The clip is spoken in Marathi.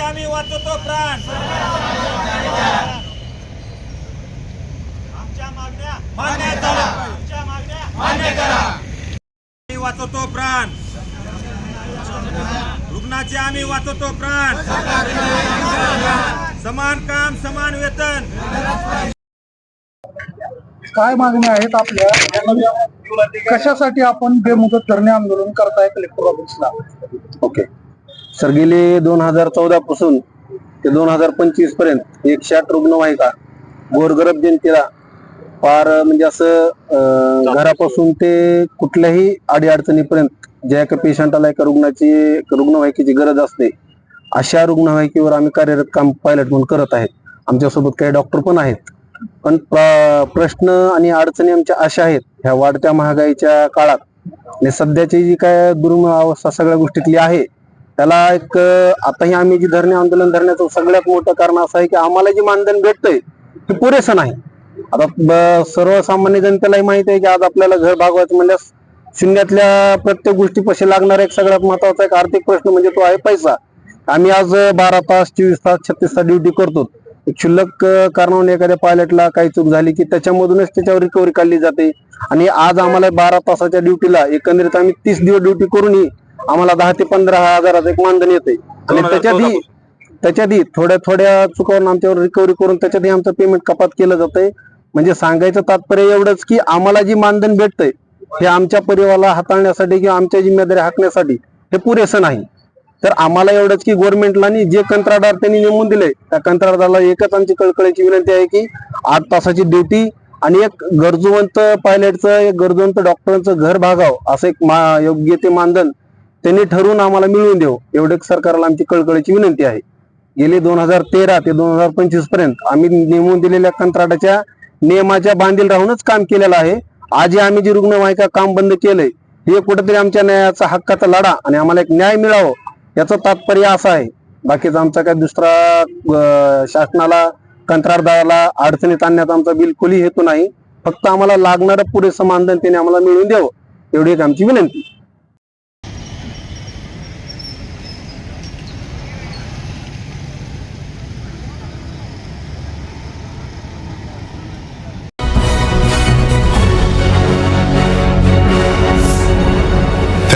आम्ही वाचवतो प्राण. आमच्या मागण्या मान्य करा. आमच्या मागण्या मान्य करा. आम्ही वाचवतो प्राण. रुग्णाचे आम्ही वाचवतो प्राण. समान काम समान वेतन. काय मागण्या आहेत आपल्या? कशासाठी आपण बेमुदत धरणे आंदोलन करताय कलेक्टर ऑफिसला ओके सर गेले दोन हजार चौदा पासून ते दोन हजार पंचवीसपर्यंत एकशे आठ रुग्णवाहिका गोरगरब जनतेला फार म्हणजे असं घरापासून ते कुठल्याही अडीअडचणीपर्यंत ज्या एका पेशंटाला एका रुग्णाची रुग्णवाहिकेची गरज असते अशा रुग्णवाहिकेवर आम्ही कार्यरत काम पायलट म्हणून करत आहेत. आमच्यासोबत काही डॉक्टर पण आहेत. पण प्र- प्रश्न आणि अडचणी आमच्या अशा आहेत ह्या वाढत्या महागाईच्या काळात. आणि सध्याची जी काय दुर्मिळ अवस्था सगळ्या गोष्टीतली आहे त्याला एक आताही आम्ही जी धरणे आंदोलन धरण्याचं सगळ्यात मोठं कारण असं आहे की आम्हाला जे मानधन भेटतंय ते पुरेसं नाही. आता सर्वसामान्य जनतेलाही माहिती आहे की आज आपल्याला घर भागवायचं म्हणल्यास शून्यातल्या प्रत्येक गोष्टी पैसे लागणारा एक सगळ्यात महत्त्वाचा एक आर्थिक प्रश्न म्हणजे तो आहे पैसा. आम्ही आज बारा तास चोवीस तास छत्तीस तास ड्युटी करतो. एक क्षुल्लक अं, कारणावरून एखाद्या पायलटला काही चूक झाली की त्याच्यामधूनच त्याच्यावर रिकव्हरी काढली जाते. आणि आज आम्हाला बारा तासाच्या ड्युटीला एकंदरीत आम्ही तीस दिवस ड्युटी करूनही आम्हाला दहा ते पंधरा हजाराचं एक मानधन येते आणि त्याच्यातही त्याच्यातही थोड्या थोड्या चुकावरून आमच्यावर रिकव्हरी करून त्याच्यातही आमचं पेमेंट कपात केलं जातंय. म्हणजे सांगायचं तात्पर्य एवढंच की आम्हाला जी मानधन भेटतंय हे आमच्या परिवाराला हाताळण्यासाठी किंवा आमच्या जिम्मेदारी हाकण्यासाठी हे पुरेसं नाही. तर आम्हाला एवढंच की गव्हर्नमेंटला जे कंत्राटदार त्यांनी नेमून दिले त्या कंत्राटदाराला एकच आमची कळकळीची विनंती आहे की आठ तासाची ड्युटी आणि एक गरजूवंत पायलटचं एक गरजूवंत डॉक्टरांचं घर भागावं असं एक मा योग्य ते मानधन त्यांनी ठरवून आम्हाला मिळवून देऊ. एवढे सरकारला आमची कळकळीची विनंती आहे. गेले दोन हजार तेरा ते दोन हजार पंचवीसपर्यंत आम्ही नेमून दिलेल्या कंत्राटाच्या नियमाच्या बांधील राहूनच काम केलेलं आहे. आजही आम्ही जी रुग्णवाहिका काम बंद केलंय हे कुठेतरी आमच्या न्यायाचा हक्काचा लढा आणि आम्हाला एक न्याय मिळावं याचं तात्पर्य असं आहे. बाकीचा आमचा काय दुसरा शासनाला कंत्राटदाराला अडचणीत आणण्याचा आमचा बिलकुलही हेतू नाही. फक्त आम्हाला लागणारं पुरेसं मानधन त्याने आम्हाला मिळवून द्यावं एवढी एक आमची विनंती.